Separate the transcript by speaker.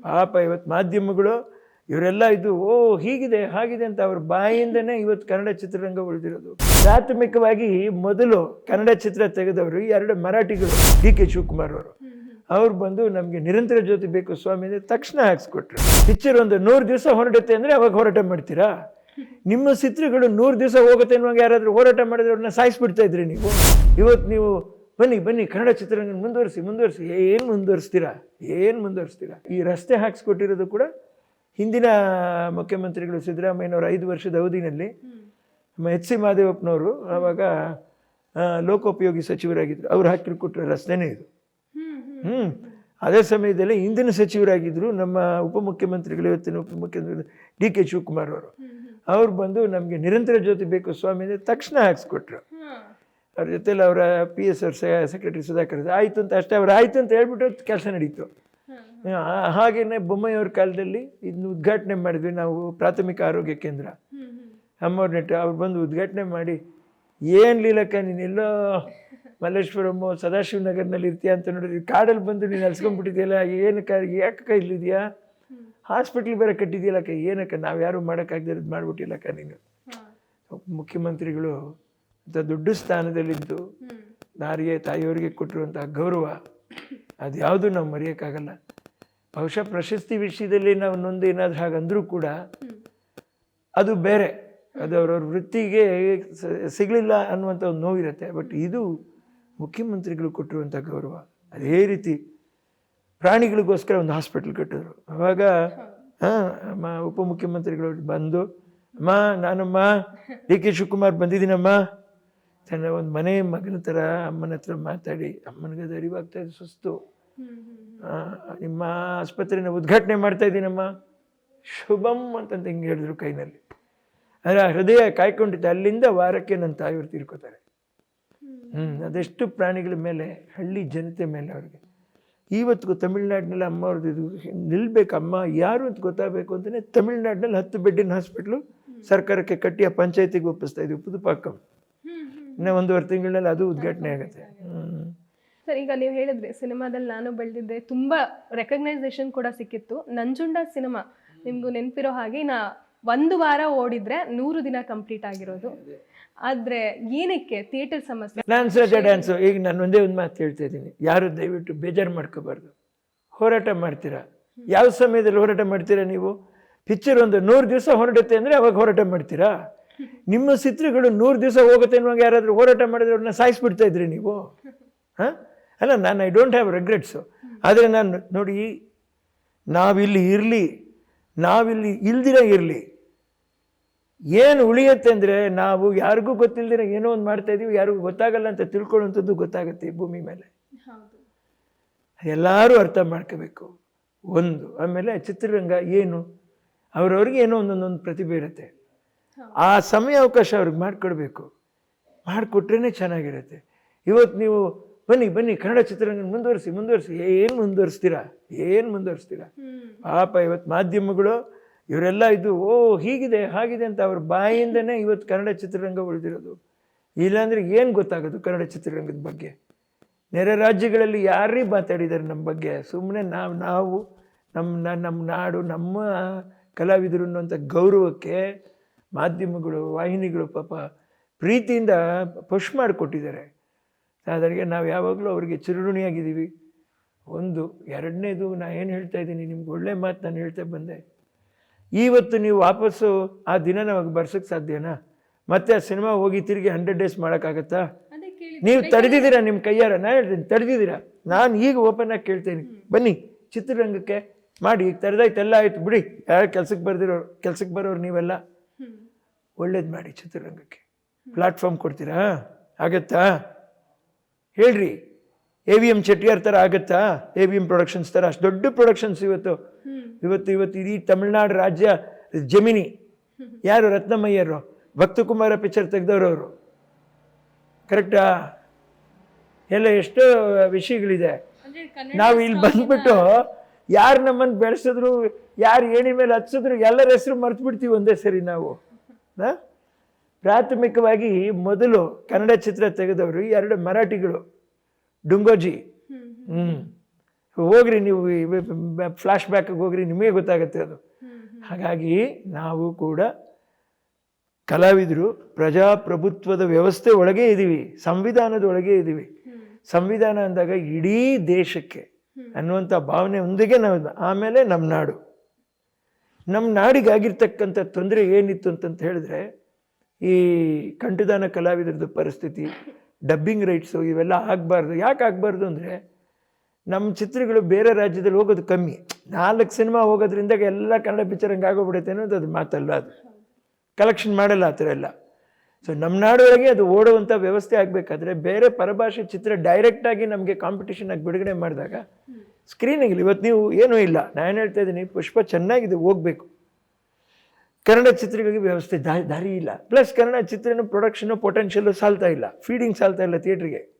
Speaker 1: ಪಾಪ ಇವತ್ತು ಮಾಧ್ಯಮಗಳು ಇವರೆಲ್ಲ ಇದು, ಓ, ಹೀಗಿದೆ, ಹಾಗಿದೆ ಅಂತ ಅವ್ರ ಬಾಯಿಂದನೇ ಇವತ್ತು ಕನ್ನಡ ಚಿತ್ರರಂಗ ಉಳಿದಿರೋದು. ಪ್ರಾಥಮಿಕವಾಗಿ ಮೊದಲು ಕನ್ನಡ ಚಿತ್ರ ತೆಗೆದವರು ಎರಡು ಮರಾಠಿಗಳು, ಡಿ ಕೆ ಶಿವಕುಮಾರ್ ಅವರು. ಅವ್ರು ಬಂದು ನಮಗೆ ನಿರಂತರ ಜ್ಯೋತಿ ಬೇಕು ಸ್ವಾಮಿ ಅಂದರೆ ತಕ್ಷಣ ಹಾಕ್ಸ್ಕೊಟ್ರು. ಪಿಕ್ಚರ್ ಒಂದು ನೂರು ದಿವಸ ಹೊರಡುತ್ತೆ ಅಂದರೆ ಅವಾಗ ಹೋರಾಟ ಮಾಡ್ತೀರಾ? ನಿಮ್ಮ ಚಿತ್ರಗಳು ನೂರು ದಿವಸ ಹೋಗುತ್ತೆ ಅನ್ನುವಾಗ ಯಾರಾದರೂ ಹೋರಾಟ ಮಾಡಿದ್ರೆ ಅವ್ರನ್ನ ಸಾಯಿಸ್ಬಿಡ್ತಾ ಇದ್ರಿ ನೀವು? ಇವತ್ತು ನೀವು ಬನ್ನಿ ಬನ್ನಿ ಕನ್ನಡ ಚಿತ್ರರಂಗ ಮುಂದುವರಿಸಿ ಮುಂದುವರಿಸಿ. ಏನು ಮುಂದುವರಿಸ್ತೀರಾ? ಏನು ಮುಂದುವರಿಸ್ತೀರಾ? ಈ ರಸ್ತೆ ಹಾಕ್ಸ್ಕೊಟ್ಟಿರೋದು ಕೂಡ ಹಿಂದಿನ ಮುಖ್ಯಮಂತ್ರಿಗಳು ಸಿದ್ದರಾಮಯ್ಯನವರು ಐದು ವರ್ಷದ ಅವಧಿನಲ್ಲಿ. ನಮ್ಮ ಎಚ್ ಸಿ ಮಾದೇವಪ್ಪನವರು ಆವಾಗ ಲೋಕೋಪಯೋಗಿ ಸಚಿವರಾಗಿದ್ದರು ಅವ್ರು ಹಾಕಿಕೊಟ್ಟಿರೋ ರಸ್ತೆನೇ ಇದು. ಹ್ಞೂ ಅದೇ ಸಮಯದಲ್ಲಿ ಹಿಂದಿನ ಸಚಿವರಾಗಿದ್ದರು ನಮ್ಮ ಉಪಮುಖ್ಯಮಂತ್ರಿಗಳು ಇವತ್ತಿನ ಉಪಮುಖ್ಯಮಂತ್ರಿ ಡಿ ಕೆ ಶಿವಕುಮಾರ್ ಅವರು. ಅವ್ರು ಬಂದು ನಮಗೆ ನಿರಂತರ ಜ್ಯೋತಿ ಬೇಕು ಸ್ವಾಮಿ ಅಂದರೆ ತಕ್ಷಣ ಹಾಕ್ಸ್ಕೊಟ್ರು. ಅವ್ರ ಜೊತೆಲಿ ಅವರ ಪಿ ಎಸ್ ಅವ್ರ ಸೆಕ್ರೆಟರಿ ಸುಧಾಕರ್ ಆಯಿತು ಅಂತ ಅಷ್ಟೇ ಅವ್ರು ಆಯ್ತು ಅಂತ ಹೇಳ್ಬಿಟ್ಟು ಕೆಲಸ ನಡೀತು. ಹಾಗೇನೆ ಬೊಮ್ಮಾಯಿಯವ್ರ ಕಾಲದಲ್ಲಿ ಇದನ್ನ ಉದ್ಘಾಟನೆ ಮಾಡಿದ್ವಿ ನಾವು ಪ್ರಾಥಮಿಕ ಆರೋಗ್ಯ ಕೇಂದ್ರ. ಅಮ್ಮವ್ರ ನೆಟ್ಟು ಅವ್ರು ಬಂದು ಉದ್ಘಾಟನೆ ಮಾಡಿ ಏನು ಲೀಲಕ್ಕ ನೀನೆಲ್ಲೋ ಮಲ್ಲೇಶ್ವರಮ್ಮು ಸದಾಶಿವನಗರ್ನಲ್ಲಿ ಇರ್ತೀಯ ಅಂತ ನೋಡಿದ್ರಿ ಕಾಡಲ್ಲಿ ಬಂದು ನೀನು ಅಲ್ಸ್ಕೊಂಡ್ಬಿಟ್ಟಿದ್ಯಲ್ಲ ಏನಕ್ಕ ಯಾಕಕ್ಕ ಇಲ್ಲಿದೆಯಾ? ಹಾಸ್ಪಿಟ್ಲ್ ಬೇರೆ ಕಟ್ಟಿದ್ಯಲ್ಲಕ್ಕ ಏನಕ್ಕ ನಾವು ಯಾರು ಮಾಡೋಕ್ಕಾಗದಿರೋದು ಮಾಡ್ಬಿಟ್ಟಿಲ್ಲಕ್ಕ ನೀನು? ಮುಖ್ಯಮಂತ್ರಿಗಳು ಅಂತ ದೊಡ್ಡ ಸ್ಥಾನದಲ್ಲಿದ್ದು ನಾರಿಗೆ ತಾಯಿಯವರಿಗೆ ಕೊಟ್ಟಿರುವಂತಹ ಗೌರವ, ಅದು ಯಾವುದು ನಾವು ಮರೆಯೋಕ್ಕಾಗಲ್ಲ. ಬಹುಶಃ ಪ್ರಶಸ್ತಿ ವಿಷಯದಲ್ಲಿ ನಾವು ನೊಂದು ಏನಾದರೂ ಹಾಗಂದ್ರೂ ಕೂಡ ಅದು ಬೇರೆ. ಅದು ಅವ್ರವ್ರ ವೃತ್ತಿಗೆ ಸಿಗಲಿಲ್ಲ ಅನ್ನುವಂಥ ಒಂದು ನೋವಿರುತ್ತೆ. ಬಟ್ ಇದು ಮುಖ್ಯಮಂತ್ರಿಗಳು ಕೊಟ್ಟಿರುವಂಥ ಗೌರವ. ಅದೇ ರೀತಿ ಪ್ರಾಣಿಗಳಿಗೋಸ್ಕರ ಒಂದು ಹಾಸ್ಪಿಟ್ಲ್ ಕಟ್ಟಿದ್ರು. ಅವಾಗ, ಹಾಂ ಉಪಮುಖ್ಯಮಂತ್ರಿಗಳು ಬಂದು, ಅಮ್ಮ, ನಾನಮ್ಮ, ಡಿ ಕೆ ಶಿವಕುಮಾರ್ ಬಂದಿದ್ದೀನಮ್ಮ. ತನ್ನ ಒಂದು ಮನೆ ಮಗನ ಥರ ಅಮ್ಮನ ಹತ್ರ ಮಾತಾಡಿ ಅಮ್ಮನಿಗೆ ಅದು ಅರಿವಾಗ್ತಾ ಇದೆ ಸುಸ್ತು. ನಿಮ್ಮ ಆಸ್ಪತ್ರೆನ ಉದ್ಘಾಟನೆ ಮಾಡ್ತಾ ಇದ್ದೀನಮ್ಮ ಶುಭಂ ಅಂತಂತ ಹಿಂಗೆ ಹೇಳಿದ್ರು ಕೈನಲ್ಲಿ. ಅಂದರೆ ಆ ಹೃದಯ ಕಾಯ್ಕೊಂಡಿದ್ದೆ ಅಲ್ಲಿಂದ ವಾರಕ್ಕೆ ನನ್ನ ತಾಯಿಯವರು ತೀರ್ಕೋತಾರೆ. ಹ್ಞೂ ಅದೆಷ್ಟು ಪ್ರಾಣಿಗಳ ಮೇಲೆ ಹಳ್ಳಿ ಜನತೆ ಮೇಲೆ ಅವ್ರಿಗೆ. ಇವತ್ತಿಗೂ ತಮಿಳ್ನಾಡಿನಲ್ಲಿ ಅಮ್ಮ ಅವ್ರದ್ದು ಇದು ನಿಲ್ಬೇಕು ಅಮ್ಮ ಯಾರು ಅಂತ ಗೊತ್ತಾಗಬೇಕು ಅಂತಲೇ ತಮಿಳ್ನಾಡಿನಲ್ಲಿ ಹತ್ತು ಬೆಡ್ಡಿನ ಹಾಸ್ಪಿಟ್ಲು ಸರ್ಕಾರಕ್ಕೆ ಕಟ್ಟಿ ಆ ಪಂಚಾಯತಿಗೆ ಒಪ್ಪಿಸ್ತಾ ಇದ್ವಿ ಪುದುಪಾಕಂ. ಇನ್ನು ಒಂದೂವರೆ ತಿಂಗಳಲ್ಲಿ ಅದು ಉದ್ಘಾಟನೆ ಆಗುತ್ತೆ.
Speaker 2: ಸರ್ ಈಗ ನೀವು ಹೇಳಿದ್ರೆ ಸಿನಿಮಾದಲ್ಲಿ ನಾನು ಬೆಳೆದಿದ್ದೆ ತುಂಬ ರೆಕಗ್ನೈಸೇಷನ್ ಕೂಡ ಸಿಕ್ಕಿತ್ತು. ನಂಜುಂಡ ಸಿನಿಮಾ ನಿಮ್ಗೂ ನೆನಪಿರೋ ಹಾಗೆ ನಾ ಒಂದು ವಾರ ಓಡಿದ್ರೆ ನೂರು ದಿನ ಕಂಪ್ಲೀಟ್ ಆಗಿರೋದು. ಆದ್ರೆ ಏನಕ್ಕೆ ಥಿಯೇಟರ್ ಸಮಸ್ಯೆ?
Speaker 1: ಡ್ಯಾನ್ಸ್ ರಜಾ ಡ್ಯಾನ್ಸು ಈಗ ನಾನು ಒಂದೇ ಒಂದು ಮಾತು ಹೇಳ್ತಾ ಇದ್ದೀನಿ. ಯಾರು ದಯವಿಟ್ಟು ಬೇಜಾರು ಮಾಡ್ಕೋಬಾರ್ದು. ಹೋರಾಟ ಮಾಡ್ತೀರಾ? ಯಾವ ಸಮಯದಲ್ಲಿ ಹೋರಾಟ ಮಾಡ್ತೀರಾ ನೀವು? ಪಿಕ್ಚರ್ ಒಂದು ನೂರು ದಿವಸ ಹೊರಡುತ್ತೆ ಅಂದರೆ ಅವಾಗ ಹೋರಾಟ ಮಾಡ್ತೀರಾ? ನಿಮ್ಮ ಚಿತ್ರಗಳು ನೂರು ದಿವಸ ಹೋಗುತ್ತೆ ಅನ್ನುವಾಗ ಯಾರಾದರೂ ಹೋರಾಟ ಮಾಡಿದ್ರೆ ಅವ್ರನ್ನ ಸಾಯಿಸ್ಬಿಡ್ತಾ ಇದ್ರಿ ನೀವು? ಹಾಂ? ಅಲ್ಲ ನಾನು ಐ ಡೋಂಟ್ ಹ್ಯಾವ್ ರೆಗ್ರೆಟ್ಸು ಆದರೆ ನಾನು ನೋಡಿ ನಾವಿಲ್ಲಿ ಇರಲಿ ನಾವಿಲ್ಲಿ ಇಲ್ದಿರ ಇರಲಿ. ಏನು ಉಳಿಯುತ್ತೆ ಅಂದರೆ ನಾವು ಯಾರಿಗೂ ಗೊತ್ತಿಲ್ದಿರ ಏನೋ ಒಂದು ಮಾಡ್ತಾ ಇದೀವಿ ಯಾರಿಗೂ ಗೊತ್ತಾಗಲ್ಲ ಅಂತ ತಿಳ್ಕೊಳ್ಳುವಂಥದ್ದು ಗೊತ್ತಾಗುತ್ತೆ ಈ ಭೂಮಿ ಮೇಲೆ. ಎಲ್ಲರೂ ಅರ್ಥ ಮಾಡ್ಕೋಬೇಕು. ಒಂದು ಆಮೇಲೆ ಚಿತ್ರರಂಗ ಏನು? ಅವರವ್ರಿಗೆ ಏನೋ ಒಂದೊಂದೊಂದು ಪ್ರತಿಭೆ ಇರುತ್ತೆ. ಆ ಸಮಯ ಅವಕಾಶ ಅವ್ರಿಗೆ ಮಾಡಿಕೊಡ್ಬೇಕು. ಮಾಡಿಕೊಟ್ರೇ ಚೆನ್ನಾಗಿರುತ್ತೆ. ಇವತ್ತು ನೀವು ಬನ್ನಿ ಬನ್ನಿ ಕನ್ನಡ ಚಿತ್ರರಂಗ ಮುಂದುವರಿಸಿ ಮುಂದುವರಿಸಿ. ಏನು ಮುಂದುವರಿಸ್ತೀರಾ? ಏನು ಮುಂದುವರಿಸ್ತೀರಾ? ಪಾಪ ಇವತ್ತು ಮಾಧ್ಯಮಗಳು ಇವರೆಲ್ಲ ಇದು ಓ ಹೀಗಿದೆ ಹಾಗಿದೆ ಅಂತ ಅವ್ರ ಬಾಯಿಂದನೇ ಇವತ್ತು ಕನ್ನಡ ಚಿತ್ರರಂಗ ಉಳಿದಿರೋದು. ಇಲ್ಲಾಂದರೆ ಏನು ಗೊತ್ತಾಗೋದು ಕನ್ನಡ ಚಿತ್ರರಂಗದ ಬಗ್ಗೆ? ನೆರೆ ರಾಜ್ಯಗಳಲ್ಲಿ ಯಾರೇ ಮಾತಾಡಿದ್ದಾರೆ ನಮ್ಮ ಬಗ್ಗೆ? ಸುಮ್ಮನೆ ನಾವು ನಾವು ನಮ್ಮ ನಮ್ಮ ನಾಡು ನಮ್ಮ ಕಲಾವಿದರು ಅನ್ನುವಂಥ ಗೌರವಕ್ಕೆ ಮಾಧ್ಯಮಗಳು ವಾಹಿನಿಗಳು ಪಾಪ ಪ್ರೀತಿಯಿಂದ ಪುಷ್ ಮಾಡಿಕೊಟ್ಟಿದ್ದಾರೆ. ಅದರಿಗೆ ನಾವು ಯಾವಾಗಲೂ ಅವರಿಗೆ ಚಿರುಣಿಯಾಗಿದ್ದೀವಿ ಒಂದು ಎರಡನೇದು ನಾನು ಏನು ಹೇಳ್ತಾ ಇದ್ದೀನಿ ನಿಮ್ಗೆ ಒಳ್ಳೆ ಮಾತು ನಾನು ಹೇಳ್ತಾ ಬಂದೆ. ಇವತ್ತು ನೀವು ವಾಪಸ್ಸು ಆ ದಿನ ನಮಗೆ ಬರ್ಸೋಕ್ಕೆ ಸಾಧ್ಯನಾ? ಮತ್ತೆ ಆ ಸಿನಿಮಾ ಹೋಗಿ ತಿರುಗಿ ಹಂಡ್ರೆಡ್ ಡೇಸ್ ಮಾಡೋಕ್ಕಾಗತ್ತಾ? ನೀವು ತಡೆದಿದ್ದೀರಾ ನಿಮ್ಮ ಕೈಯಾರ? ನಾ ಹೇಳ್ತೀನಿ ತಡೆದಿದ್ದೀರಾ? ನಾನು ಈಗ ಓಪನ್ ಆಗಿ ಕೇಳ್ತೀನಿ. ಬನ್ನಿ ಚಿತ್ರರಂಗಕ್ಕೆ ಮಾಡಿ ಈಗ ತಡೆದಾಯ್ತು ಎಲ್ಲ ಆಯ್ತು ಬಿಡಿ. ಯಾರು ಕೆಲ್ಸಕ್ಕೆ ಬರ್ದಿರೋರು ಕೆಲ್ಸಕ್ಕೆ ಬರೋರು ನೀವೆಲ್ಲ. ಒಳ್ಳೇದು ಮಾಡಿ ಚಿತ್ರರಂಗಕ್ಕೆ. ಪ್ಲಾಟ್ಫಾರ್ಮ್ ಕೊಡ್ತೀರಾ? ಆಗತ್ತಾ? ಹೇಳ್ರಿ. ಎ ವಿ ಎಂ ಚೆಟ್ಟಿಯಾರ್ ಥರ ಆಗತ್ತಾ? ಎ ವಿ ಎಂ ಪ್ರೊಡಕ್ಷನ್ಸ್ ಥರ ಅಷ್ಟು ದೊಡ್ಡ ಪ್ರೊಡಕ್ಷನ್ಸ್ ಇವತ್ತು. ಇವತ್ತು ಇವತ್ತು ಇಡೀ ತಮಿಳ್ನಾಡು ರಾಜ್ಯ ಜಮಿನಿ. ಯಾರು ರತ್ನಮಯ್ಯರು ಭಕ್ತಕುಮಾರ ಪಿಕ್ಚರ್ ತೆಗೆದವರು ಕರೆಕ್ಟಾ ಎಲ್ಲ ಎಷ್ಟೋ ವಿಷಯಗಳಿದೆ. ನಾವು ಇಲ್ಲಿ ಬಂದ್ಬಿಟ್ಟು ಯಾರು ನಮ್ಮನ್ನು ಬೆಳೆಸಿದ್ರು ಯಾರು ಏಣಿ ಮೇಲೆ ಹಚ್ಚಿದ್ರು ಎಲ್ಲರ ಹೆಸರು ಮರ್ತು ಬಿಡ್ತೀವಿ ಒಂದೇ ಸರಿ ನಾವು? ಪ್ರಾಥಮಿಕವಾಗಿ ಮೊದಲು ಕನ್ನಡ ಚಿತ್ರ ತೆಗೆದವರು ಎರಡು ಮರಾಠಿಗಳು. ಡುಂಗೋಜಿ. ಹ್ಞೂ ಹೋಗ್ರಿ ನೀವು ಫ್ಲ್ಯಾಶ್ ಬ್ಯಾಕಿಗೆ ಹೋಗ್ರಿ, ನಿಮಗೆ ಗೊತ್ತಾಗುತ್ತೆ ಅದು. ಹಾಗಾಗಿ ನಾವು ಕೂಡ ಕಲಾವಿದರು ಪ್ರಜಾಪ್ರಭುತ್ವದ ವ್ಯವಸ್ಥೆ ಒಳಗೆ ಇದ್ದೀವಿ ಸಂವಿಧಾನದ ಒಳಗೆ ಇದ್ದೀವಿ ಸಂವಿಧಾನ ಅಂದಾಗ ಇಡೀ ದೇಶಕ್ಕೆ ಅನ್ನುವಂಥ ಭಾವನೆ ಒಂದಿಗೆ ನಾವು ಆಮೇಲೆ ನಮ್ಮ ನಾಡು. ನಮ್ಮ ನಾಡಿಗಾಗಿರ್ತಕ್ಕಂಥ ತೊಂದರೆ ಏನಿತ್ತು ಅಂತಂತ ಹೇಳಿದ್ರೆ, ಈ ಕಂಠದಾನ ಕಲಾವಿದರದ್ದು ಪರಿಸ್ಥಿತಿ ಡಬ್ಬಿಂಗ್ ರೈಟ್ಸು ಇವೆಲ್ಲ ಆಗಬಾರ್ದು. ಯಾಕೆ ಆಗಬಾರ್ದು ಅಂದರೆ ನಮ್ಮ ಚಿತ್ರಗಳು ಬೇರೆ ರಾಜ್ಯದಲ್ಲಿ ಹೋಗೋದು ಕಮ್ಮಿ. ನಾಲ್ಕು ಸಿನಿಮಾ ಹೋಗೋದ್ರಿಂದ ಎಲ್ಲ ಕನ್ನಡ ಪಿಕ್ಚರ್ ಹಂಗೆ ಆಗೋಗ್ಬಿಡುತ್ತೆ ಅನ್ನೋದು ಅದು ಮಾತಲ್ಲ ಅದು. ಕಲೆಕ್ಷನ್ ಮಾಡಲ್ಲ ಆ ಥರ ಎಲ್ಲ. ಸೊ ನಮ್ಮ ನಾಡೊಳಗೆ ಅದು ಓಡುವಂಥ ವ್ಯವಸ್ಥೆ ಆಗಬೇಕಾದ್ರೆ, ಬೇರೆ ಪರಭಾಷೆ ಚಿತ್ರ ಡೈರೆಕ್ಟಾಗಿ ನಮಗೆ ಕಾಂಪಿಟೇಷನ್ ಆಗಿ ಬಿಡುಗಡೆ ಮಾಡಿದಾಗ ಸ್ಕ್ರೀನಿಂಗ್ ಇವತ್ತು ನೀವು ಏನೂ ಇಲ್ಲ. ನಾನು ಹೇಳ್ತಾ ಇದ್ದೀನಿ, ಪುಷ್ಪ ಚೆನ್ನಾಗಿದೆ, ಹೋಗಬೇಕು. ಕನ್ನಡ ಚಿತ್ರಗಳಿಗೆ ವ್ಯವಸ್ಥೆ ದಾರಿ ದಾರಿ ಇಲ್ಲ. ಪ್ಲಸ್ ಕನ್ನಡ ಚಿತ್ರನ ಪ್ರೊಡಕ್ಷನು ಪೊಟೆನ್ಷಿಯಲ್ಲು ಸಾಲ್ತಾ ಇಲ್ಲ. ಫೀಡಿಂಗ್ ಸಾಲ್ತಾ ಇಲ್ಲ ಥಿಯೇಟ್ರಿಗೆ